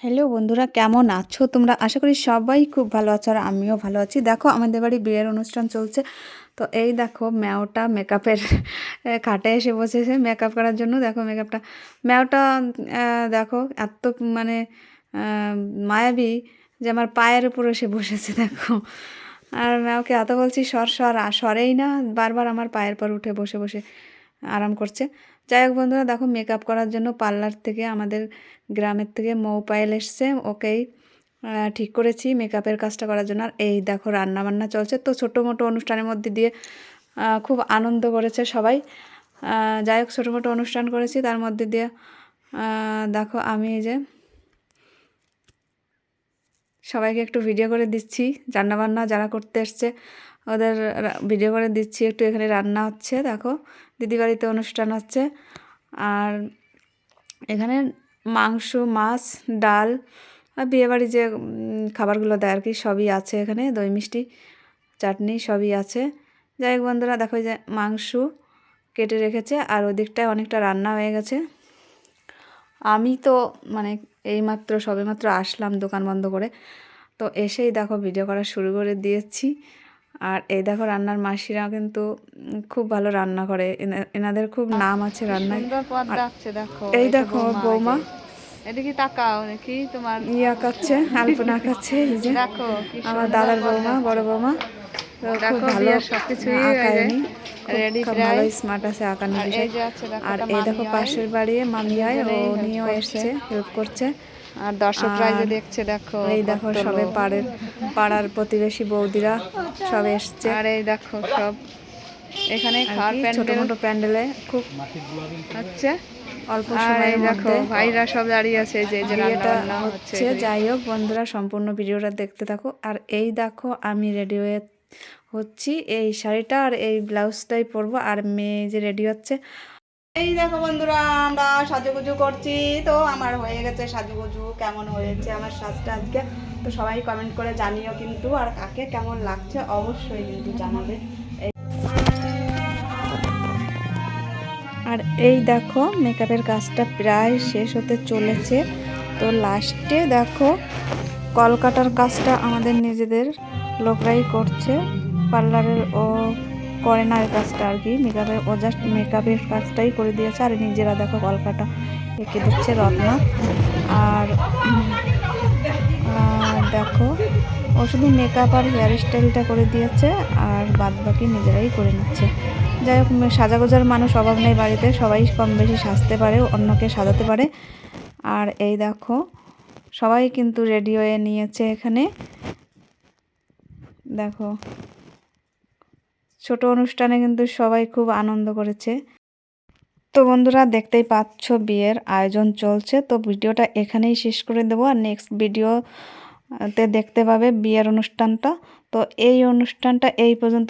Hello বন্ধুরা, কেমন আছো? তোমরা আশা করি সবাই খুব ভালো আছো আর আমিও ভালো আছি। দেখো, আমাদের বাড়ি বিয়ের অনুষ্ঠান চলছে। তো এই দেখো, ম্যাওটা মেকআপের খাটে এসে বসেছে মেকআপ করার জন্য। দেখো মেকআপটা, ম্যাওটা দেখো, এত মানে মায়াবী যে আমার পায়ের উপর এসে বসেছে, দেখো। আর ম্যাওকে এত বলছি, সর সর সরেই না, বারবার আমার পায়ের পর উঠে বসে বসে। আরাম করছে। যাই হোক বন্ধুরা, দেখো মেকআপ করার জন্য পার্লার থেকে আমাদের গ্রামের থেকে মৌ পায়েল এসছে। ওকেই ঠিক করেছি মেকআপের কাজটা করার জন্য। আর এই দেখো রান্না বান্না চলছে। তো ছোটো মোটো অনুষ্ঠানের মধ্যে দিয়ে খুব আনন্দ করেছে সবাই। যাই হোক ছোটো মোটো অনুষ্ঠান করেছি। তার মধ্যে দিয়ে দেখো আমি যে সবাইকে একটু ভিডিও করে দিচ্ছি। রান্নাবান্না যারা করতে এসছে ওদের ভিডিও করে দিচ্ছি, একটু এখানে রান্না হচ্ছে, দেখো। দিদি বাড়িতে অনুষ্ঠান হচ্ছে। আর এখানে মাংস, মাছ, ডাল, আর বিয়েবাড়ি যে খাবারগুলো দেয় আর কি, সবই আছে এখানে, দই, মিষ্টি, চাটনি, সবই আছে। যাই হোক বন্ধুরা, দেখো যে মাংস কেটে রেখেছে, আর ওদিকটায় অনেকটা রান্না হয়ে গেছে। আমি তো মানে এইমাত্র, সবেমাত্র আসলাম দোকান বন্ধ করে। তো এসেই দেখো ভিডিও করা শুরু করে দিয়েছি। আর এই দেখো রান্নার মাসিরা কিন্তু খুব ভালো রান্না করে। এনাদের খুব নাম আছে রান্নায়। এই দেখো বৌমা এদিকে তাকাও নাকি তোমার। ইয়ে আঁকাচ্ছে আলপনা আঁকাচ্ছে এই যে। আমার দাদার বড় আর এই দেখো। পাশের বাড়ি মামিয়ায় ও নিয়েও এসছে হেল্প করছে। আর দর্শকরা যে দেখছে দেখো এই দেখো সবে পাড়ের পাড়ার প্রতিবেশী বৌদিরা সব এসছে। আর এই দেখো সব। এখানে খাওয়ার ছোট মোটো প্যান্ডেলে খুব হচ্ছে অল্প সময়ের দেখো মধ্যে ভাইরা সব দাঁড়িয়ে আছে যে যে রান্না হচ্ছে যাই হোক বন্ধুরা সম্পূর্ণ ভিডিওটা দেখতে থাকো। আর এই দেখো আমি রেডি হয়ে হচ্ছি। এই শাড়িটা আর এই ব্লাউজটাই পরবো। আর মেয়ে যে রেডি হচ্ছে এই দেখো বন্ধুরা, আমরা সাজুগুজু করছি। তো আমার হয়ে গেছে সাজুগুজু। কেমন হয়েছে আমার সাজটা আজকে? তো সবাই কমেন্ট করে জানিও কিন্তু, আর কাকে কেমন লাগছে অবশ্যই কিন্তু জানাবে। আর এই দেখো মেকআপের কাজটা প্রায় শেষ হতে চলেছে। তো লাস্টে দেখো, কলকাতার কাজটা আমাদের নিজেদের লোকরাই করছে। পার্লারের ও করে না এই কাজটা আর কি। মেকআপের, ও জাস্ট মেকআপের কাজটাই করে দিয়েছে আর নিজেরা দেখো কলকাটা এঁকে দিচ্ছে রত্না। আর দেখো, ও শুধু মেকআপ আর হেয়ার স্টাইলটা করে দিয়েছে আর বাদ বাকি নিজেরাই করে নিচ্ছে। যাই হোক সাজাগোজার মানুষ অভাব নেই বাড়িতে, সবাই কম বেশি সাজতে পারে, অন্যকে সাজাতে পারে। আর এই দেখো, সবাই কিন্তু রেডি হয়ে নিয়েছে এখানে। দেখো ছোট অনুষ্ঠানে কিন্তু সবাই খুব আনন্দ করেছে। তো বন্ধুরা, দেখতেই পাচ্ছ বিয়ের আয়োজন চলছে। তো ভিডিওটা এখানেই শেষ করে দেবো আর নেক্সট ভিডিওতে দেখতে পাবে বিয়ের অনুষ্ঠানটা। তো এই অনুষ্ঠানটা এই পর্যন্ত